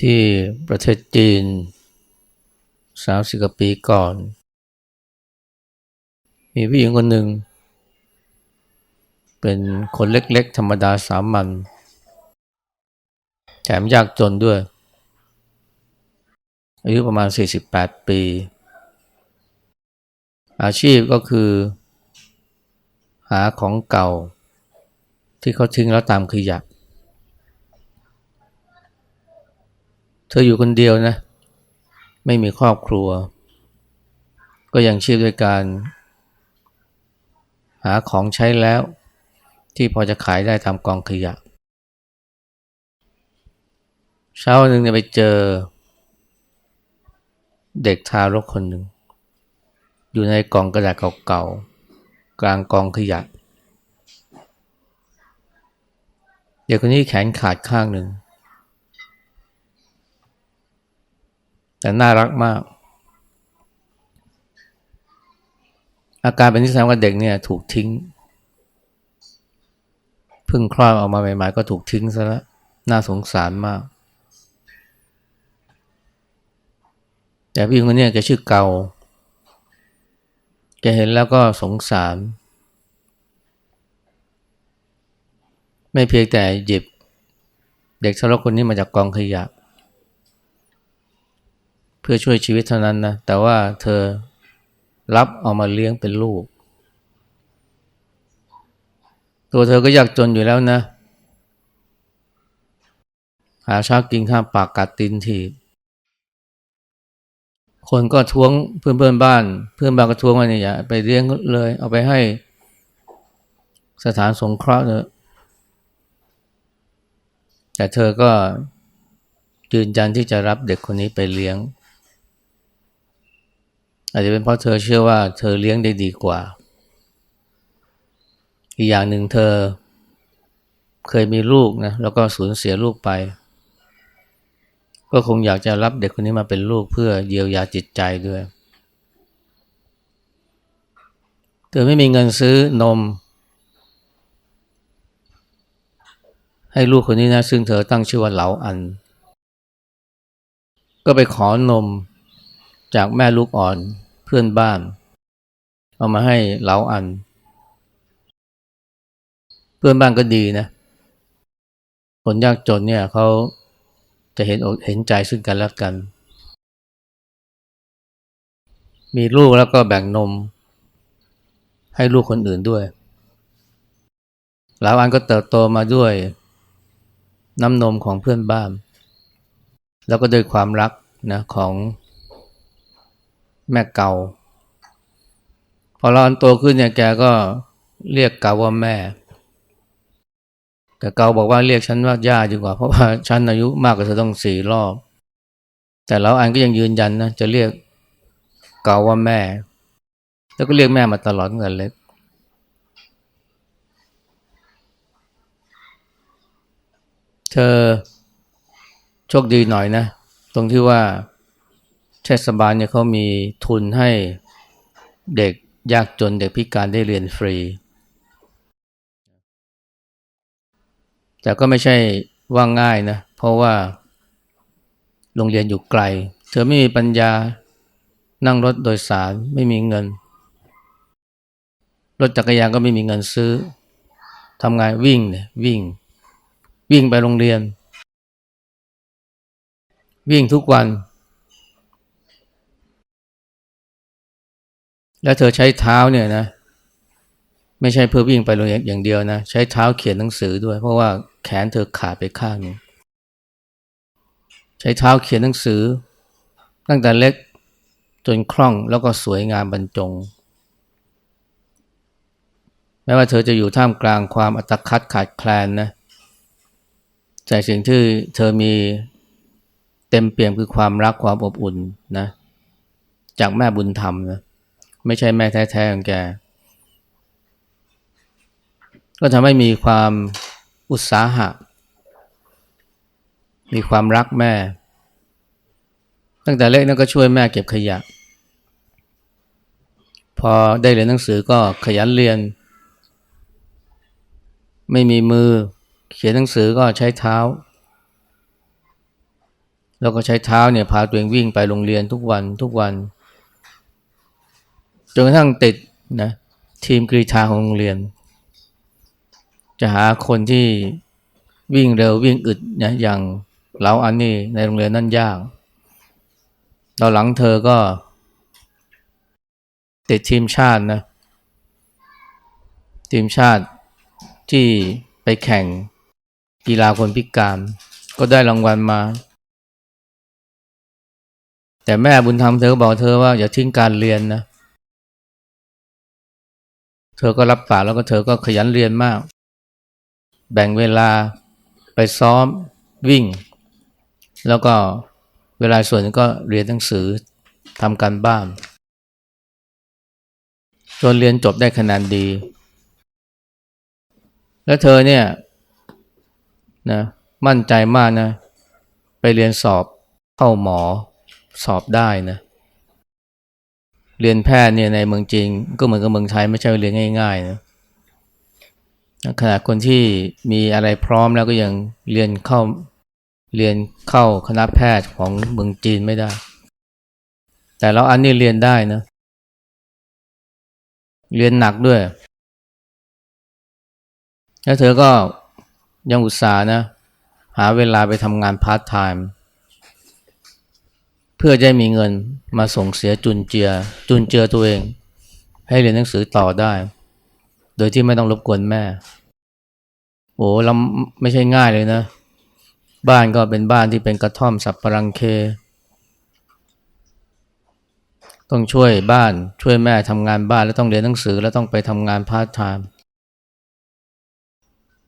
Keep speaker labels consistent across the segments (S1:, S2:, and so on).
S1: ที่ประเทศจีนสามสิบกว่าปีก่อน มีผู้หญิงคนหนึ่ง เป็นคนเล็กๆ ธรรมดาสามัญแถมยากจนด้วย อายุประมาณ 48 ปี อาชีพก็คือ หาของเก่าที่เขาทิ้งแล้วตามขยะ เธออยู่คนเดียวนะ ไม่มีครอบครัว ก็ยังชีพด้วยการ หาของใช้แล้ว ที่พอจะขายได้ตามกองขยะ เช้าหนึ่งเนี่ยไปเจอ เด็กทารกคนหนึ่ง อยู่ในกองกระดาษเก่าๆ กลางกองขยะเด็กคนนี้แขนขาดข้างหนึ่ง แต่น่ารักมาก อาการเป็นที่แสดงว่าเด็กเนี่ยถูกทิ้งเพิ่งคลอดออกมาใหม่ๆก็ถูกทิ้งซะแล้วน่าสงสารมาก แต่พี่คนนี้แกชื่อเกาแกเห็นแล้วก็สงสาร ไม่เพียงแต่หยิบ เด็กทารกคนนี้มาจากกองขยะ พื่อช่วยชีวิตเท่านั้นนะ แต่ว่าเธอรับเอามาเลี้ยงเป็นลูก ตัวเธอก็ยากจนอยู่แล้วนะ หาเช้ากินข้ามปากกัดตินทีคนก็ท้วงเพื่อนเพื่อนบ้าน เพื่อนบ้านก็ท้วงว่าเนี่ยอย่าไปเลี้ยงเลย เอาไปให้สถานสงเคราะห์เถอะแต่เธอก็ยืนยันที่จะรับเด็กคนนี้ไปเลี้ยง อาจจะเป็นเพราะเธอเชื่อว่าเธอเลี้ยงได้ดีกว่า อีกอย่างหนึ่งเธอเคยมีลูกนะแล้วก็สูญเสียลูกไป ก็คงอยากจะรับเด็กคนนี้มาเป็นลูกเพื่อเยียวยาจิตใจด้วย เธอไม่มีเงินซื้อนม ให้ลูกคนนี้นะ ซึ่งเธอตั้งชื่อว่าเหลาอัน ก็ไปขอนมจากแม่ลูกอ่อน เพื่อนบ้าน เอามาให้เหลาอัน เพื่อนบ้านก็ดีนะคนยากจนเนี่ยเขาจะเห็นอกเห็นใจซึ่งกันและกัน มีลูกแล้วก็แบ่งนม ให้ลูกคนอื่นด้วยหลายวันก็เติบโตมาด้วยน้ำนมของเพื่อนบ้าน แล้วก็ด้วยความรักนะของ แม่เกาพอเราอันโตขึ้นเนี่ยแกก็เรียกเกาว่าแม่ แต่เกาบอกว่าเรียกฉันว่าย่าดีกว่า เพราะว่าฉันอายุมากกว่าเธอต้องสี่รอบ แต่เราอันก็ยังยืนยันนะจะเรียกเกาว่าแม่ แล้วก็เรียกแม่มาตลอดเงินเล็กเธอโชคดีหน่อยนะ ตรงที่ว่า เทศบาลเนี่ยเขามีทุนให้เด็กยากจนเด็กพิการได้เรียนฟรี แต่ก็ไม่ใช่ว่าง่ายนะ เพราะว่าโรงเรียนอยู่ไกล เธอไม่มีปัญญานั่งรถโดยสารไม่มีเงิน รถจักรยานก็ไม่มีเงินซื้อทำงานวิ่งเนี่ยวิ่ง วิ่งไปโรงเรียน วิ่งทุกวัน แล้วเธอใช้เท้าเนี่ยนะ ไม่ใช่เพื่อวิ่งไปโรงเรียนอย่างเดียวนะ ใช้เท้าเขียนหนังสือด้วย เพราะว่าแขนเธอขาดไปข้างหนึงใช้เท้าเขียนหนังสือ ตั้งแต่เล็กจนคล่องแล้วก็สวยงามบรรจง แม้ว่าเธอจะอยู่ท่ามกลางความอัตคัดขาดแคลนนะแต่สิ่งที่เธอมีเต็มเปี่ยมคือความรักความอบอุ่นนะ จากแม่บุญธรรมนะ ไม่ใช่แม่แท้ๆของแก ก็ทำให้มีความอุตสาหะ มีความรักแม่ ตั้งแต่เล็กนั่นก็ช่วยแม่เก็บขยะ พอได้เรียนหนังสือก็ขยันเรียน ไม่มีมือ เขียนหนังสือก็ใช้เท้า แล้วก็ใช้เท้าเนี่ยพาตัวเองวิ่งไปโรงเรียนทุกวันทุกวัน จนกระทั่งติดนะทีมกรีฑาของโรงเรียน จะหาคนที่วิ่งเร็ววิ่งอึดนะอย่างเราอันนี้ในโรงเรียนนั่นยากตอนหลังเธอก็ ติดทีมชาตินะ ทีมชาติที่ไปแข่งกีฬาคนพิการก็ได้รางวัลมา แต่แม่บุญธรรมเธอก็บอกเธอว่าอย่าทิ้งการเรียนนะเเธอก็รับปากแล้วก็เธอก็ขยันเรียนมาก แบ่งเวลาไปซ้อมวิ่ง แล้วก็เวลาส่วนก็เรียนหนังสือทำการบ้านจนเรียนจบได้คะแนนดี แล้วเธอเนี่ยนะมั่นใจมากนะ ไปเรียนสอบเข้าหมอสอบได้นะ เรียนแพทย์เนี่ยในเมืองจีนก็เหมือนกับเมืองไทยไม่ใช่ว่าเรียนง่ายๆนะขนาดคนที่มีอะไรพร้อมแล้วก็ยังเรียนเข้าเรียนเข้าคณะแพทย์ของเมืองจีนไม่ได้ แต่เราอันนี้เรียนได้นะ เรียนหนักด้วย แล้วเธอก็ยังอุตส่าห์นะ หาเวลาไปทำงานพาร์ทไทม์ เพื่อจะได้มีเงินมาส่งเสียจุนเจือจุนเจือตัวเอง ให้เรียนหนังสือต่อได้ โดยที่ไม่ต้องรบกวนแม่ โอ้เราไม่ใช่ง่ายเลยนะ บ้านก็เป็นบ้านที่เป็นกระท่อมสับปะรังเค ต้องช่วยบ้านช่วยแม่ทำงานบ้านแล้วต้องเรียนหนังสือแล้วต้องไปทำงานพาร์ทไทม์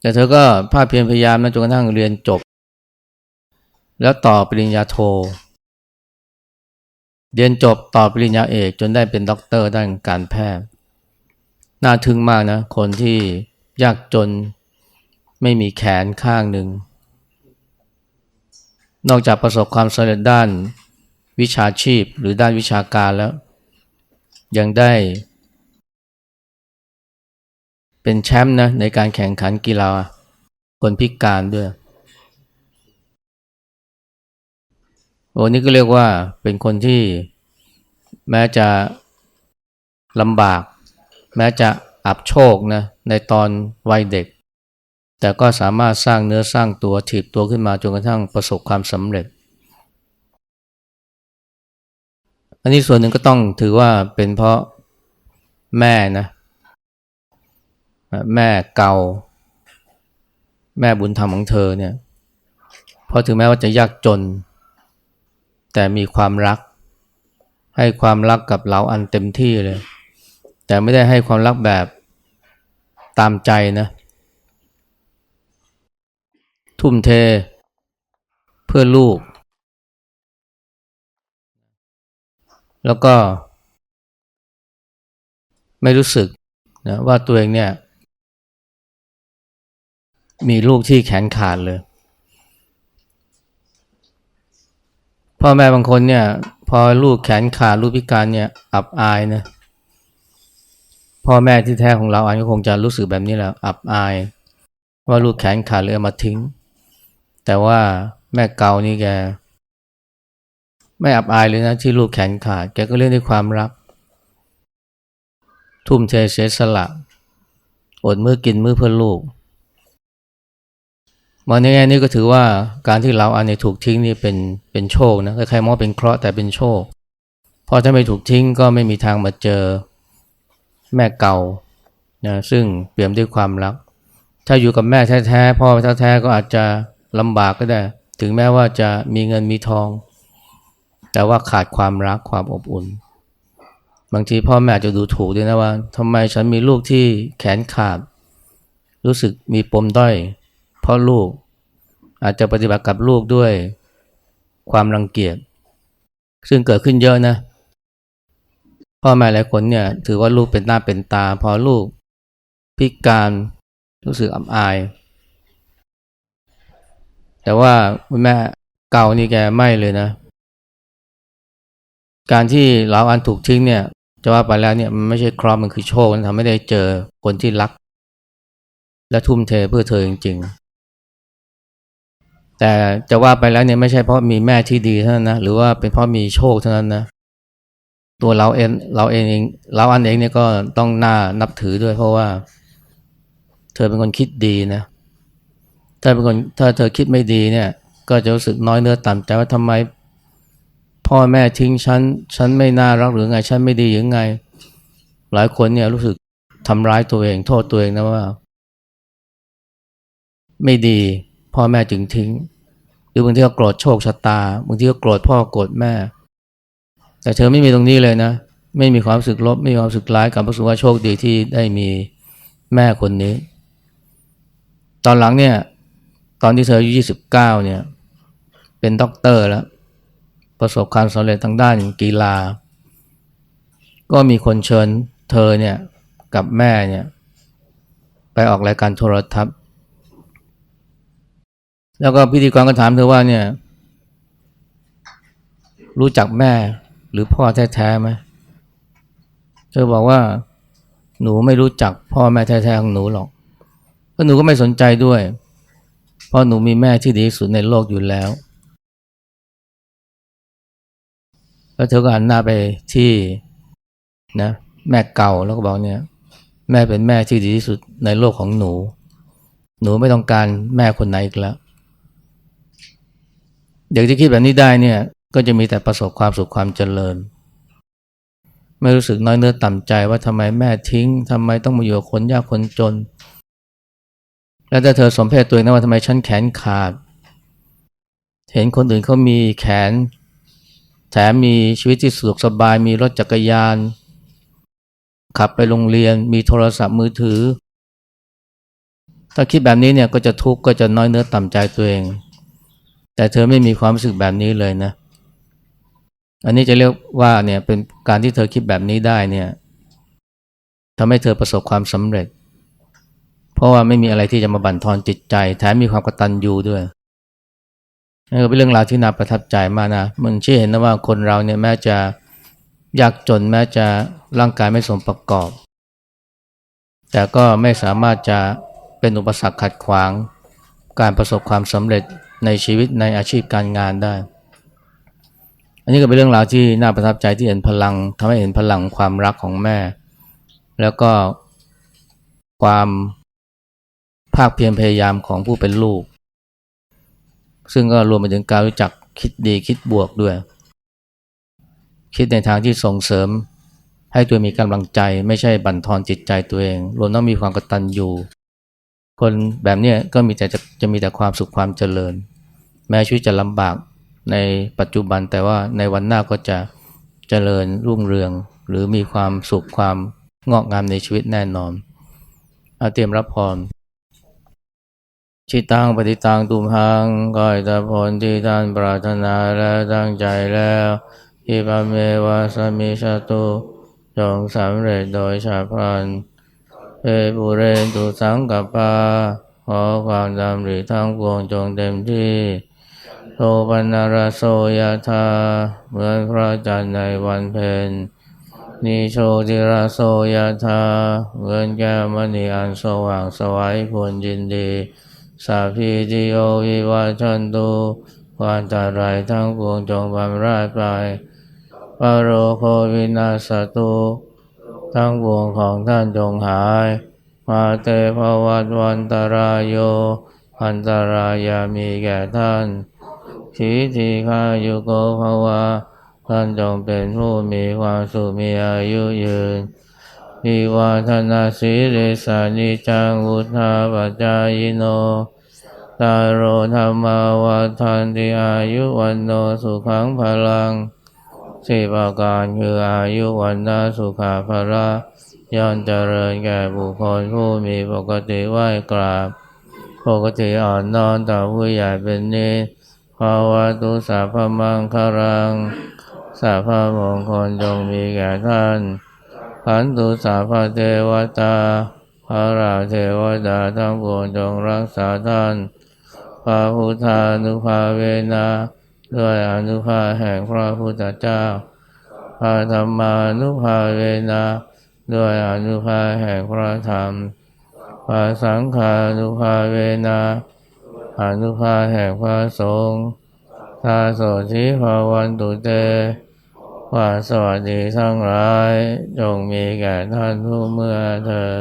S1: แต่เธอก็ภาคเพียรพยายามนะจนกระทั่งเรียนจบ แล้วต่อปริญญาโท เรียนจบต่อปริญญาเอกจนได้เป็นด็อกเตอร์ด้านการแพทย์ น่าทึ่งมากนะ คนที่ยากจนไม่มีแขนข้างหนึ่ง นอกจากประสบความสำเร็จด้านวิชาชีพหรือด้านวิชาการแล้ว ยังได้ เป็นแชมป์นะในการแข่งขันกีฬาคนพิการด้วย โอ้นี่ก็เรียกว่าเป็นคนที่แม้จะลำบาก แม้จะอับโชคนะในตอนวัยเด็ก แต่ก็สามารถสร้างเนื้อสร้างตัวถีบตัวขึ้นมาจนกระทั่งประสบความสำเร็จ อันนี้ส่วนหนึ่งก็ต้องถือว่าเป็นเพราะแม่นะแม่เก่า แม่บุญธรรมของเธอเนี่ยเพราะถึงแม้ว่าจะยากจน แต่มีความรัก ให้ความรักกับเราอันเต็มที่เลย แต่ไม่ได้ให้ความรักแบบตามใจนะ ทุ่มเทเพื่อลูก แล้วก็ ไม่รู้สึกนะว่าตัวเองเนี่ย มีลูกที่แขนขาดเลย พ่อแม่บางคนเนี่ย พอลูกแขนขาดลูกพิการเนี่ย อับอายนะพ่อแม่ที่แท้ของเราอันก็คงจะรู้สึกแบบนี้แหละอับอาย ว่าลูกแขนขาดเลยเอมาทิ้ง แต่ว่าแม่เกานี่แกไม่อับอายเลยนะที่ลูกแขนขาด แกก็เล่นด้วยความรัก ทุ่มเทเสียสละ อดมือกินมือเพื่อลูก มาในแง่นี้ก็ถือว่าการที่เราอันนี้ถูกทิ้งนี่เป็นเป็นโชคนะใครๆมองเป็นเคราะห์แต่เป็นโชคเพราะถ้าไม่ถูกทิ้งก็ไม่มีทางมาเจอแม่เก่านะซึ่งเปี่ยมด้วยความรัก ถ้าอยู่กับแม่แท้ๆพ่อแท้ๆก็อาจจะลำบากก็ได้ ถึงแม้ว่าจะมีเงินมีทอง แต่ว่าขาดความรักความอบอุ่น บางทีพ่อแม่จจะดูถูกด้วยนะว่าทำไมฉันมีลูกที่แขนขาด รู้สึกมีปมด้อย เพราะลูกอาจจะปฏิบัติกับลูกด้วยความรังเกียจ ซึ่งเกิดขึ้นเยอะนะพ่อแม่หลายคนเนี่ยถือว่าลูกเป็นหน้าเป็นตา พอลูกพิการรู้สึกอับอาย แต่ว่าคุณแม่เก่านี่แกไม่เลยนะ การที่เราอันถูกทิ้งเนี่ย จะว่าไปแล้วเนี่ยมันไม่ใช่คราะห์มันคือโชคมันทำให้ได้เจอคนที่รัก และทุ่มเทเพื่อเธอจริง แต่จะว่าไปแล้วเนี่ยไม่ใช่เพราะมีแม่ที่ดีเท่านั้นนะหรือว่าเป็นเพราะมีโชคเท่านั้นนะตัวเราเองเราเองเราอันเองเนี่ยก็ต้องน่านับถือด้วย เพราะว่า เธอเป็นคนคิดดีนะถ้าเป็นคนถ้าเธอคิดไม่ดีเนี่ย ก็จะรู้สึกน้อยเนื้อต่ำใจว่าทำไม พ่อแม่ทิ้งฉันฉันไม่น่ารักหรือไงฉันไม่ดีหรือไง หลายคนเนี่ยรู้สึกทำร้ายตัวเอง โทษตัวเองนะว่า ไม่ดี พ่อแม่จึงทิ้ง หรือบางทีก็โกรธโชคชะตา บางทีก็โกรธพ่อโกรธแม่ แต่เธอไม่มีตรงนี้เลยนะ ไม่มีความรู้สึกลบ ไม่มีความรู้สึกร้ายกับรู้สึกว่าโชคดีที่ได้มีแม่คนนี้ ตอนหลังเนี่ย ตอนที่เธออายุยี่สิบเก้าเนี่ย เป็นด็อกเตอร์แล้ว ประสบความสำเร็จทางด้านกีฬา ก็มีคนเชิญเธอเนี่ยกับแม่เนี่ยไปออกรายการโทรทัศน์ แล้วก็พิธีกรก็ถามเธอว่าเนี่ย รู้จักแม่หรือพ่อแท้ๆไหมเธอบอกว่าหนูไม่รู้จักพ่อแม่แท้ๆของหนูหรอกเพราะหนูก็ไม่สนใจด้วย เพราะหนูมีแม่ที่ดีที่สุดในโลกอยู่แล้ว แล้วเธอก็หันหน้าไปที่นะแม่เก่าแล้วก็บอกเนี่ย แม่เป็นแม่ที่ดีที่สุดในโลกของหนู หนูไม่ต้องการแม่คนไหนอีกแล้ว เด็กที่คิดแบบนี้ได้เนี่ยก็จะมีแต่ประสบความสุขความเจริญ ไม่รู้สึกน้อยเนื้อต่ำใจว่าทำไมแม่ทิ้งทำไมต้องมาอยู่กับคนยากคนจน แล้วถ้าเธอสมเพศตัวเองนะว่าทำไมฉันแขนขาด เห็นคนอื่นเขามีแขน แถมมีชีวิตที่สะดวกสบายมีรถจักรยาน ขับไปโรงเรียนมีโทรศัพท์มือถือ ถ้าคิดแบบนี้เนี่ยก็จะทุกข์ก็จะน้อยเนื้อต่ำใจตัวเอง แต่เธอไม่มีความรู้สึกแบบนี้เลยนะ อันนี้จะเรียกว่าเนี่ยเป็นการที่เธอคิดแบบนี้ได้เนี่ยทำให้เธอประสบความสำเร็จ เพราะว่าไม่มีอะไรที่จะมาบั่นทอนจิตใจ แถมมีความกตัญญูด้วยนี่ก็เป็นเรื่องราวที่น่าประทับใจมากนะมันชี้เห็นนะว่าคนเราเนี่ยแม้จะยากจนแม้จะร่างกายไม่สมประกอบ แต่ก็ไม่สามารถจะเป็นอุปสรรคขัดขวาง การประสบความสำเร็จ ในชีวิตในอาชีพการงานได้ อันนี้ก็เป็นเรื่องราวที่น่าประทับใจที่เห็นพลังทำให้เห็นพลังความรักของแม่ แล้วก็ความภาคเพียรพยายามของผู้เป็นลูก ซึ่งก็รวมไปถึงการรู้จักคิดดีคิดบวกด้วย คิดในทางที่ส่งเสริมให้ตัวมีกำลังใจ ไม่ใช่บั่นทอนจิตใจตัวเอง รวมต้องมีความกตัญญู คนแบบนี้ก็มีแต่จะจะมีแต่ความสุขความเจริญ แม้ชีวิตจะลำบากในปัจจุบันแต่ว่าในวันหน้าก็จะเจริญรุ่งเรือง หรือมีความสุขความงอกงามในชีวิตแน่นอนอาเตรียมรับพรชิตังปฏิตังตุมหังก้อยตะผลที่ท่านปรารถนาและตั้งใจแล้วอิปะเมวะสมิชาตุจงสำเร็จโดยชาพลัน เอปุเรนตุสังกปาขอความดำริทั้งปวงจงเต็มที่โทปันารโสยธาเหมือนพระจันทร์ในวันเพ็ญนิโชติราโสยธาเหมือนแก้วมณีอันสว่างสวัยควรยินดี สาพีติโอวิวัชันตุความตรายทั้งปวงจงบำราดไปปาโรโควินาสตุ ทั้งปวงของท่านจงหาย มาเตภวัตวันตรายโย อันตรายามีแก่ท่านชีทีฆายุโกภวะท่านจงเป็นผู้มีความสุขมีอายุยืนวิวาทนาสีเลสานิจังวุธาปัจจายโน ตาโรธรรมาวัฏันติอายุวันโนสุขังพลัง สี่ประการคืออายุวันนาสุขาภละย่อมเจริญแก่บุคคลผู้มีปกติไหวกราบ ปกติอ่อนนอนต่อผู้ใหญ่เป็นนิสภาวะตุสัพมังคารังสัพพมงคลจงมีแก่ท่านขันตุสัพเทวตาพระราเทวดาทั้งปวงจงรักษาท่านพระพุทธานุภาเวนะ ด้วยอนุภาแห่งพระพุทธเจ้าพระธรรมานุภาเวนะด้วยอนุภาแห่งพระธรรมพระสังฆานุภาเวนะอนุภาแห่งพระสงฆ์ทาโสชิภาวันตุเตว่าสวัสดีทั้งหลายจงมีแก่ท่านผู้เมื่อเธอ